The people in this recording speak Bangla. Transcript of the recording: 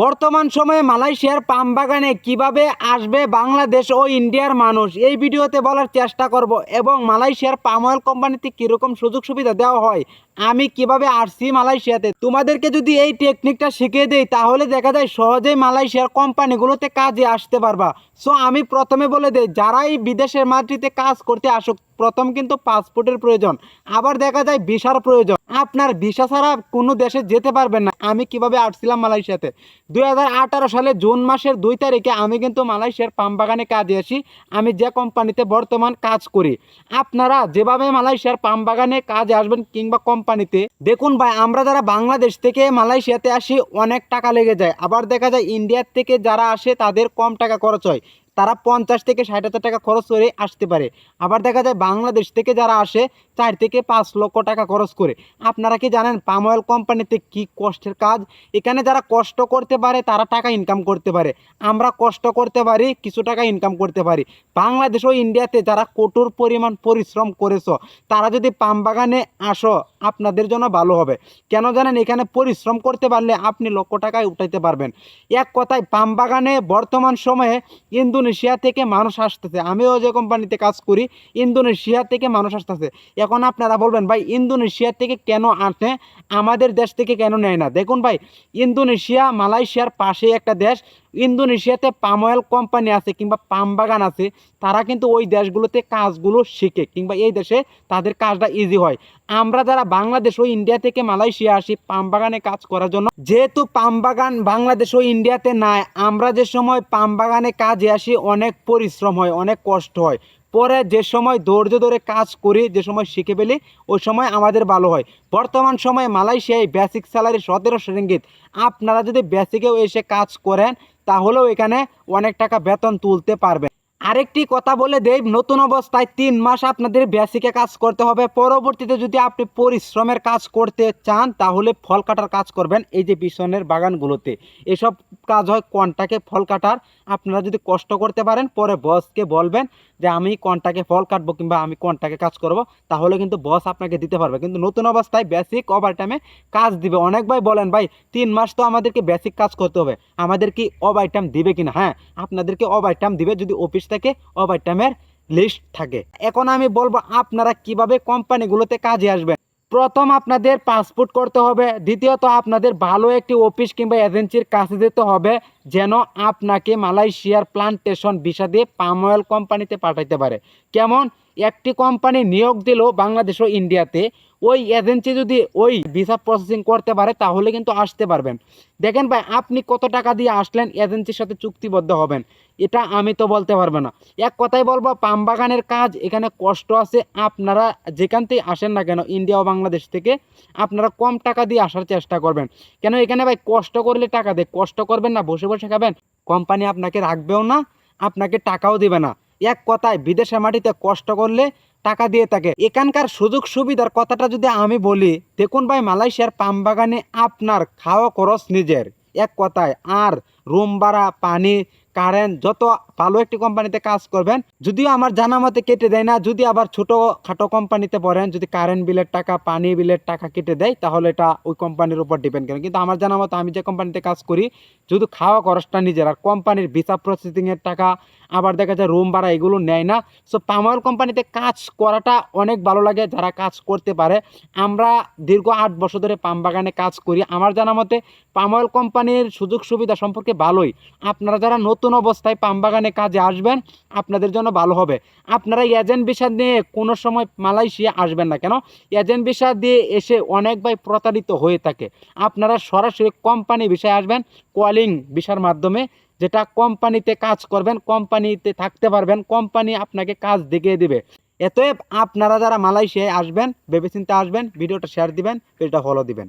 বর্তমান সময়ে মালয়েশিয়ার পাম বাগানে কীভাবে আসবে বাংলাদেশ ও ইন্ডিয়ার মানুষ, এই ভিডিওতে বলার চেষ্টা করব এবং মালয়েশিয়ার পাম অয়েল কোম্পানিতে কীরকম সুযোগ সুবিধা দেওয়া হয়, আমি কীভাবে আসছি মালয়েশিয়াতে। তোমাদেরকে যদি এই টেকনিকটা শিখিয়ে দেই, তাহলে দেখা যায় সহজেই মালয়েশিয়ার কোম্পানিগুলোতে কাজে আসতে পারবা। সো আমি প্রথমে বলে দেই, যারাই বিদেশের মাটিতে কাজ করতে আসুক, প্রথম কিন্তু পাসপোর্টের প্রয়োজন। আবার দেখা যায় ভিসার প্রয়োজন। আপনার ভিসা ছাড়া কোনো দেশে যেতে পারবেন না। আমি কীভাবে আসছিলাম মালয়েশিয়াতে? দু হাজার আঠারো সালে জুন মাসের দুই তারিখে আমি কিন্তু মালয়েশিয়ার পাম বাগানে কাজে আসি। আমি যে কোম্পানিতে বর্তমান কাজ করি, আপনারা যেভাবে মালয়েশিয়ার পাম বাগানে কাজে আসবেন কিংবা কোম্পানিতে, দেখুন ভাই, আমরা যারা বাংলাদেশ থেকে মালয়েশিয়াতে আসি, অনেক টাকা লেগে যায়। আবার দেখা যায়, ইন্ডিয়ার থেকে যারা আসে, তাদের কম টাকা খরচ হয়। তারা পঞ্চাশ থেকে ষাট হাজার টাকা খরচ করে আসতে পারে। আবার দেখা যায় বাংলাদেশ থেকে যারা আসে, চার থেকে পাঁচ লক্ষ টাকা খরচ করে। আপনারা কি জানেন পাম অয়েল কোম্পানিতে কি কষ্টের কাজ? এখানে যারা কষ্ট করতে পারে, তারা টাকা ইনকাম করতে পারে। আমরা কষ্ট করতে পারি, কিছু টাকা ইনকাম করতে পারি। বাংলাদেশ ও ইন্ডিয়াতে যারা কঠোর পরিমাণ পরিশ্রম করেছ, তারা যদি পাম বাগানে আসো, আপনাদের জন্য ভালো হবে। কেন জানেন এখানে পরিশ্রম করতে পারলে আপনি লক্ষ টাকায় উঠাইতে পারবেন। এক কথায় পাম বাগানে বর্তমান সময়ে ইন্দোনেশিয়া থেকে মানুষ আসতেছে। আমিও যে কোম্পানিতে কাজ করি, ইন্দোনেশিয়া থেকে মানুষ আসতেছে। এখন আপনারা বলবেন, ভাই, ইন্দোনেশিয়া থেকে কেন আসে? আমাদের দেশ থেকে কেন নেয় না? দেখুন ভাই, ইন্দোনেশিয়া, মালয়েশিয়ার পাশে একটা দেশ ইন্দোনেশিয়াতে পাম অয়েল কোম্পানি আছে কিংবা পাম বাগান আছে, তারা কিন্তু ওই দেশগুলোতে কাজগুলো শিখে কিংবা এই দেশে তাদের কাজটা ইজি হয়। আমরা যারা বাংলাদেশ ও ইন্ডিয়া থেকে মালয়েশিয়া আসি পাম বাগানে কাজ করার জন্য, যেহেতু পাম বাগান বাংলাদেশ ও ইন্ডিয়াতে নাই, আমরা যে সময় পাম বাগানে কাজে আসি, অনেক পরিশ্রম হয়, অনেক কষ্ট হয়। পরে যে সময় ধৈর্য ধরে কাজ করি, যে সময় শিখে ফেলি, ওই সময় আমাদের ভালো হয়। বর্তমান সময়ে মালয়েশিয়ায় বেসিক স্যালারি সতেরোশো রিঙ্গিত। আপনারা যদি বেসিকেও এসে কাজ করেন তাহলেও এখানে অনেক টাকা বেতন তুলতে পারবেন। আরেকটি কথা বলে দেই, নতুন অবস্থায় তিন মাস আপনাদের বেসিকে কাজ করতে হবে। পরবর্তীতে যদি আপনি পরিশ্রমের কাজ করতে চান, তাহলে ফল কাটার কাজ করবেন এই যে পিছনের বাগানগুলোতে। এসব কাজ হয় কনটাকে ফল কাটার? আপনারা যদি কষ্ট করতে পারেন, পরে বসকে বলবেন যে, আমি কনটাকে ফল কাটবো কিংবা আমি কনটাকে কাজ করব? তাহলে কিন্তু বস আপনাকে দিতে পারবে। কিন্তু নতুন অবস্থায় বেসিক ওভার টাইমে কাজ দিবে। অনেক ভাই বলেন, ভাই, তিন মাস তো আমাদেরকে বেসিক কাজ করতে হবে। আমাদের কি ওভার টাইম দিবে কিনা? হ্যাঁ আপনাদেরকে ওভার টাইম দিবে যদি অফিস থেকে ওভার টাইমের লিস্ট থাকে। এখন আমি বলব আপনারা কীভাবে কোম্পানিগুলোতে কাজে আসবেন। প্রথম আপনাদের পাসপোর্ট করতে হবে, দ্বিতীয়ত আপনাদের ভালো একটি অফিস কিংবা এজেন্সির কাছে যেতে হবে, যেন আপনাকে মালয়েশিয়ার প্লান্টেশন ভিসা দিয়ে পাম অয়েল কোম্পানিতে পাঠাইতে পারে। কেমন? একটি কোম্পানি নিয়োগ দিল বাংলাদেশ ও ইন্ডিয়াতে ওই এজেন্সি যদি ওই ভিসা প্রসেসিং করতে পারে, তাহলে কিন্তু আসতে পারবেন। দেখেন ভাই, আপনি কত টাকা দিয়ে আসলেন এজেন্সির সাথে চুক্তিবদ্ধ হবেন? এটা আমি তো বলতে পারব না। এক কথাই বলব পাম বাগানের কাজ, এখানে কষ্ট আছে। আপনারা যেখান থেকে আসেন না কেন, ইন্ডিয়া ও বাংলাদেশ থেকে, আপনারা কম টাকা দিয়ে আসার চেষ্টা করবেন। কেন এখানে ভাই, কষ্ট করলে টাকা দেয়? কষ্ট করবেন না, বসে বসে খাবেন? কোম্পানি আপনাকে রাখবেও না, আপনাকে টাকাও দেবে না। এক কথায় বিদেশে মাটিতে কষ্ট করলে টাকা দিয়ে থাকে। এখানকার সুযোগ সুবিধার কথাটা যদি আমি বলি, দেখুন ভাই, মালয়েশিয়ার পাম বাগানে আপনার খাওয়া খরচ নিজের। এক কথায় আর, রুম ভাড়া, পানি কারেন্ট যত ভালো একটি কোম্পানিতে কাজ করবেন, যদিও আমার জানা মতে কেটে দেয় না। যদি আবার ছোট খাটো কোম্পানিতে পড়েন, যদি কারেন্ট বিলের টাকা, পানি বিলের টাকা কেটে দেয়, তাহলে এটা ওই কোম্পানির উপর ডিপেন্ড করে। কিন্তু আমার জানা মতো আমি যে কোম্পানিতে কাজ করি যদি খাওয়া খরচটা নিজের, আর কোম্পানির ভিসা প্রসেসিংয়ের টাকা, আবার দেখা যায় রুম ভাড়া এগুলো নেয় না। সো পামাল কোম্পানিতে কাজ করাটা অনেক ভালো লাগে, যারা কাজ করতে পারে। আমরা দীর্ঘ আট বছর ধরে পাম বাগানে কাজ করি। আমার জানা মতে পাম অয়েল কোম্পানির সুযোগ সুবিধা সম্পর্কে ভালোই। আপনারা যারা নতুন অবস্থায় পাম বাগানে কাজে আসবেন, আপনাদের জন্য ভালো হবে। আপনারা এজেন্ট ভিসা নিয়ে কোনো সময় মালয়েশিয়া আসবেন না কেন? এজেন্ট ভিসা দিয়ে এসে অনেক ভাই প্রতারিত হয়ে থাকে। আপনারা সরাসরি কোম্পানি বিষয়ে আসবেন, কলিং ভিসার মাধ্যমে, যেটা কোম্পানিতে কাজ করবেন, কোম্পানিতে থাকতে পারবেন, কোম্পানি আপনাকে কাজ দেখিয়ে দিবে। এতএব আপনারা যারা মালয়েশিয়ায় আসবেন, ভেবেচিন্তে আসবেন, ভিডিওটা শেয়ার দিবেন, পেজটা ফলো দিবেন।